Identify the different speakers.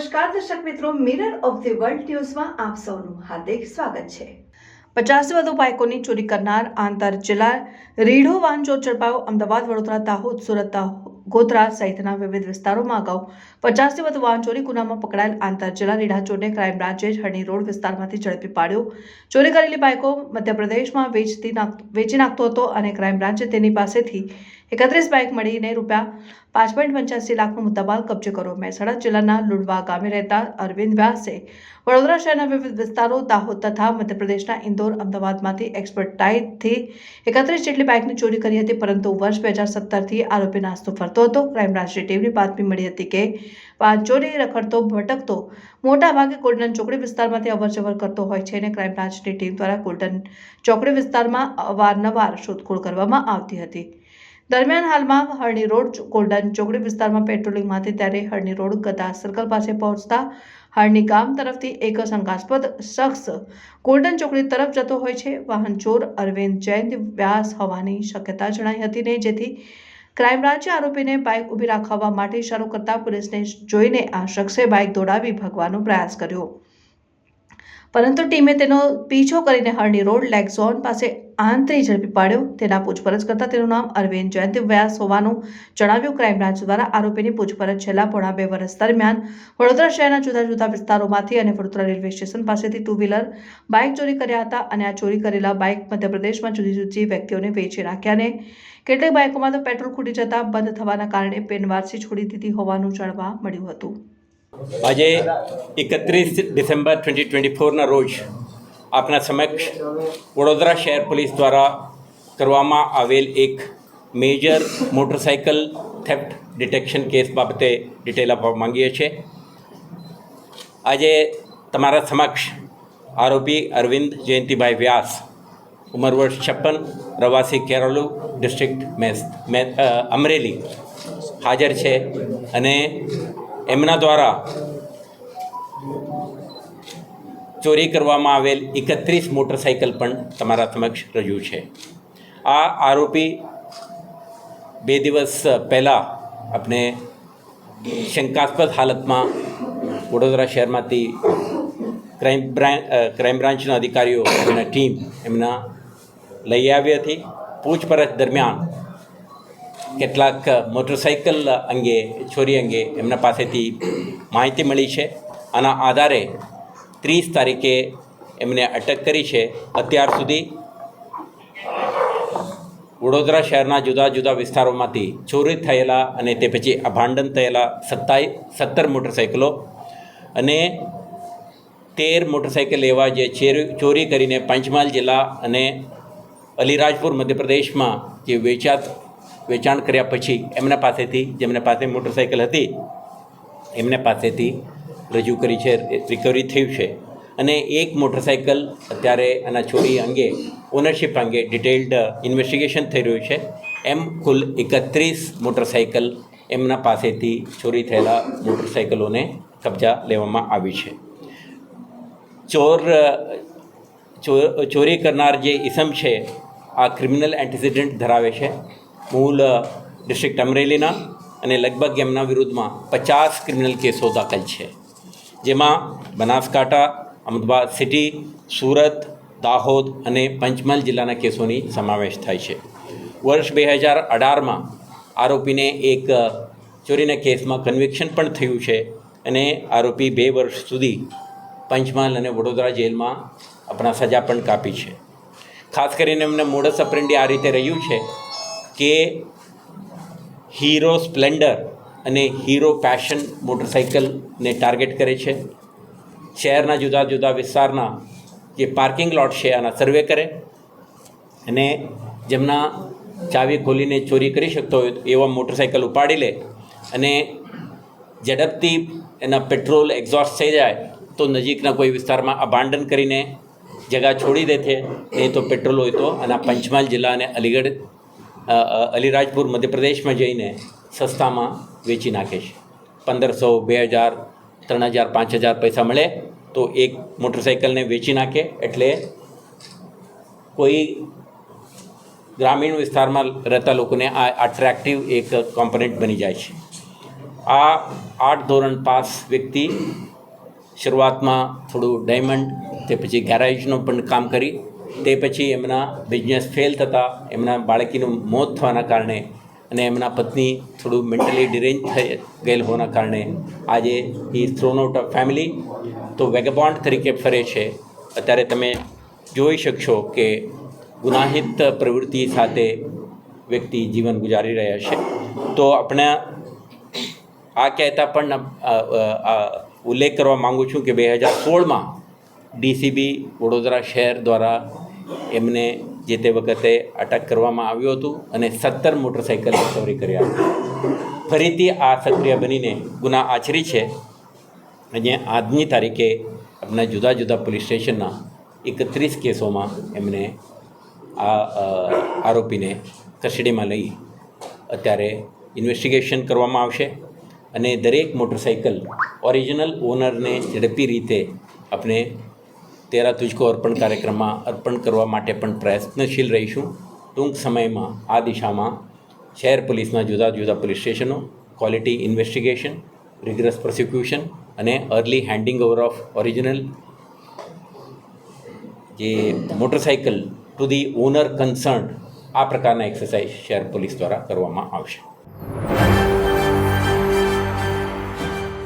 Speaker 1: નમસ્કાર, દર્શક મિત્રો મિરર ઓફ ધી વર્લ્ડ ન્યૂઝમાં આપ સૌનું હાર્દિક સ્વાગત છે. પચાસથી વધુ બાઇકોની ચોરી કરનાર આંતર જિલ્લા રીઢો વાહન ચોર ઝડપાયો અમદાવાદ વડોદરા દાહોદ સુરત ગોધરા સહિતના વિવિધ વિસ્તારોમાં અગાઉ પચાસથી વધુ વાહન ચોરી ગુનામાં પકડાયેલ આંતર જિલ્લા રીઢા ચોરને ક્રાઇમ બ્રાન્ચે હરણી રોડ વિસ્તારમાંથી ઝડપી પાડ્યો. ચોરી કરેલી બાઇકો મધ્યપ્રદેશમાં વેચતી વેચી નાખતો હતો અને ક્રાઇમ બ્રાન્ચે તેની પાસેથી એકત્રીસ બાઇક મળીને રૂપિયા પાંચ પોઈન્ટ પંચ્યાસી લાખનો મુદ્દામાલ કબજે કર્યો. મહેસાણા જિલ્લાના લુડવા ગામે રહેતા અરવિંદ વ્યાસે વડોદરા શહેરના વિવિધ વિસ્તારો, દાહોદ તથા મધ્યપ્રદેશના ઇન્દોર, અમદાવાદમાંથી એક્સપર્ટાઇઝથી એકત્રીસ જેટલી બાઇકની ચોરી કરી હતી, પરંતુ વર્ષ બે હજાર સત્તરથી આરોપી નાસ્તો ફરતો હતો ક્રાઇમ બ્રાન્ચની ટીમની બાતમી મળી હતી કે ચોરી રખડતો, ભટકતો, મોટા ભાગે ગોલ્ડન ચોકડી વિસ્તારમાંથી અવરજવર કરતો હોય છે અને ક્રાઇમ બ્રાન્ચની ટીમ દ્વારા કોલ્ટન ચોકડી વિસ્તારમાં અવારનવાર શોધખોળ કરવામાં આવતી હતી. દરમિયાન હાલમાં હરણી રોડ ગોલ્ડન ચોકડી વિસ્તારમાં પેટ્રોલિંગમાંથી ત્યારે હરણી રોડ ગદા સર્કલ પાસે પહોંચતા હરણી ગામ તરફથી એક શંકાસ્પદ શખ્સ ગોલ્ડન ચોકડી તરફ જતો હોય છે. વાહન ચોર અરવિંદ જૈન વ્યાસ હોવાની શક્યતા જણાઈ હતી ને જેથી ક્રાઇમ બ્રાન્ચે આરોપીને બાઇક ઊભી રાખવા માટે ઇશારો કરતા પોલીસને જોઈને આ શખ્સે બાઇક દોડાવી ભગવાનો પ્રયાસ કર્યો. પરંતુ ટીમે તેનો પીછો કરીને હરણી રોડ લેગ ઝોન પાસે આંતરી ઝડપી પાડ્યો. તેના પૂછપરછ કરતા તેનું નામ અરવિંદ જયંત વ્યાસ હોવાનું જણાવ્યું. ક્રાઇમ બ્રાન્ચ દ્વારા આરોપીની પૂછપરછ છેલ્લા પોણા બે વર્ષ દરમિયાન વડોદરા શહેરના જુદા જુદા વિસ્તારોમાંથી અને વડોદરા રેલવે સ્ટેશન પાસેથી ટુ વ્હીલર બાઇક ચોરી કર્યા હતા અને આ ચોરી કરેલા બાઇક મધ્યપ્રદેશમાં જુદી જુદી વ્યક્તિઓને વેચી નાખ્યા અને કેટલીક બાઇકોમાં તો પેટ્રોલ ખૂટી જતા બંધ થવાના કારણે પેનવારસી છોડી દીધી હોવાનું જાણવા મળ્યું હતું.
Speaker 2: આજે એકત્રીસ ડિસેમ્બર ટ્વેન્ટી ટ્વેન્ટી ફોરના રોજ આપના સમક્ષ વડોદરા શહેર પોલીસ દ્વારા કરવામાં આવેલ એક major motorcycle theft detection case બાબતે ડિટેલ આપવા માંગીએ છીએ. આજે તમારા સમક્ષ આરોપી અરવિંદ જયંતિભાઈ વ્યાસ, ઉંમર વર્ષ છપ્પન પ્રવાસી કેરળુ ડિસ્ટ્રિક્ટ મેસ અમરેલી હાજર છે અને એમના દ્વારા ચોરી કરવામાં આવેલ એકત્રીસ મોટરસાઇકલ પણ તમારા સમક્ષ રજૂ છે. આ આરોપી બે દિવસ પહેલાં આપણે શંકાસ્પદ હાલતમાં વડોદરા શહેરમાંથી ક્રાઇમ બ્રાન્ચ ક્રાઇમ બ્રાન્ચના અધિકારીઓ એમના ટીમ એમના લઈ આવી હતી. પૂછપરછ દરમિયાન કેટલાક મોટરસાઇકલ અંગે, ચોરી અંગે એમના પાસેથી માહિતી મળી છે. આના આધારે ત્રીસ તારીખે એમને અટક કરી છે. અત્યાર સુધી વડોદરા શહેરના જુદા જુદા વિસ્તારોમાંથી ચોરી થયેલા અને તે પછી અભાંડન થયેલા સત્તાઈ સત્તર મોટરસાઇકલો અને તેર મોટરસાઇકલ એવા જે ચેર- કરીને પંચમહાલ જિલ્લા અને અલીરાજપુર મધ્યપ્રદેશમાં જે વેચાત વેચાણ કર્યા પછી એમના પાસેથી, જેમના પાસે મોટરસાઇકલ હતી, એમને પાસેથી રજૂ કરી છે રિકવરી થયું છે. અને એક મોટરસાઇકલ અત્યારે એના ચોરી અંગે ઓનરશિપ અંગે ડિટેલ્ડ ઇન્વેસ્ટિગેશન થઈ રહ્યું છે. એમ કુલ એકત્રીસ મોટરસાઇકલ એમના પાસેથી ચોરી થયેલા મોટરસાઇકલોને કબજા લેવામાં આવી છે. ચોર ચોરી કરનાર જે ઇસમ છે, આ ક્રિમિનલ એન્ટિસિડન્ટ ધરાવે છે. મૂળ ડિસ્ટ્રિક્ટ અમરેલીના અને લગભગ એમના વિરુદ્ધમાં પચાસ ક્રિમિનલ કેસો દાખલ છે. જેમાં બનાસકાંઠા, અમદાવાદ સિટી, સુરત, દાહોદ અને પંચમહાલ જિલ્લાના કેસોની સમાવેશ થાય છે. વર્ષ બે હજાર અઢારમાં આરોપીને એક ચોરીના કેસમાં કન્વિક્શન પણ થયું છે અને આરોપી બે વર્ષ સુધી પંચમહાલ અને વડોદરા જેલમાં આપણા સજા પણ કાપી છે. ખાસ કરીને એમને મોડસ અપ્રેન્ડી આ રીતે રહ્યું છે કે હીરો સ્પ્લેન્ડર અને હીરો પેશન મોટરસાઇકલને ટાર્ગેટ કરે છે. શહેરના જુદા જુદા વિસ્તારના જે પાર્કિંગ લોટ છે, આના સર્વે કરે. અને જેમના ચાવી ખોલીને ચોરી કરી શકતો હોય એવા મોટરસાઇકલ ઉપાડી લે. અને ઝડપથી એના પેટ્રોલ એક્ઝોસ્ટ થઈ જાય તો નજીકના કોઈ વિસ્તારમાં અબાંડન કરીને જગા છોડી દે છે. નહીં તો પેટ્રોલ હોય તો. અને પંચમહાલ જિલ્લા અને અલીગઢ અલીરાજપુર મધ્યપ્રદેશમાં જઈને સસ્તામાં વેચી નાખે છે. પંદરસો, બે હજાર, ત્રણ હજાર, પાંચ હજાર પૈસા મળે તો એક મોટરસાઇકલને વેચી નાખે એટલે કોઈ ગ્રામીણ વિસ્તારમાં રહેતા લોકોને આ અટ્રેક્ટિવ એક કોમ્પોનેન્ટ બની જાય છે. આ આઠ ધોરણ પાસ વ્યક્તિ શરૂઆતમાં થોડું ડાયમંડ તે પછી ગેરેજનું પણ કામ કરી તે પછી એમના બિઝનેસ ફેલ થતાં એમના બાળકીનું મોત થવાના કારણે અને એમના પત્ની થોડું મેન્ટલી ડિરેન્જ થઈ ગયેલ હોવાના કારણે આજે he thrown out of family તો વેગબોન્ડ તરીકે ફરે છે. અત્યારે તમે જોઈ શકશો કે ગુનાહિત પ્રવૃત્તિ સાથે વ્યક્તિ જીવન ગુજારી રહ્યા છે. તો આપણે આ કહેતા પણ ઉલ્લેખ કરવા માગું છું કે બે હજાર સોળમાં ડીસીબી વડોદરા શહેર દ્વારા એમને જે તે વખતે અટક કરવામાં આવ્યું હતું અને સત્તર મોટરસાઇકલ રિકવરી કર્યા. ફરીથી આ સક્રિય બનીને ગુના આચરી છે. અને આજની તારીખે આપણા જુદા જુદા પોલીસ સ્ટેશનના એકત્રીસ કેસોમાં એમને આ આરોપીને કસ્ટડીમાં લઈ અત્યારે ઇન્વેસ્ટિગેશન કરવામાં આવશે. અને દરેક મોટરસાઇકલ ઓરિજિનલ ઓનરને ઝડપી રીતે આપણે તેરા તુજકો અર્પણ કાર્યક્રમમાં અર્પણ કરવા માટે પણ પ્રયત્નશીલ રહીશું. ટૂંક સમયમાં આ દિશામાં શહેર પોલીસના જુદા જુદા પોલીસ સ્ટેશનો ક્વોલિટી ઇન્વેસ્ટિગેશન રિગરસ પ્રોસિક્યુશન અને early handing over of original જે motorcycle to the owner concern આ પ્રકારના એક્સરસાઇઝ શહેર પોલીસ દ્વારા કરવામાં આવશે.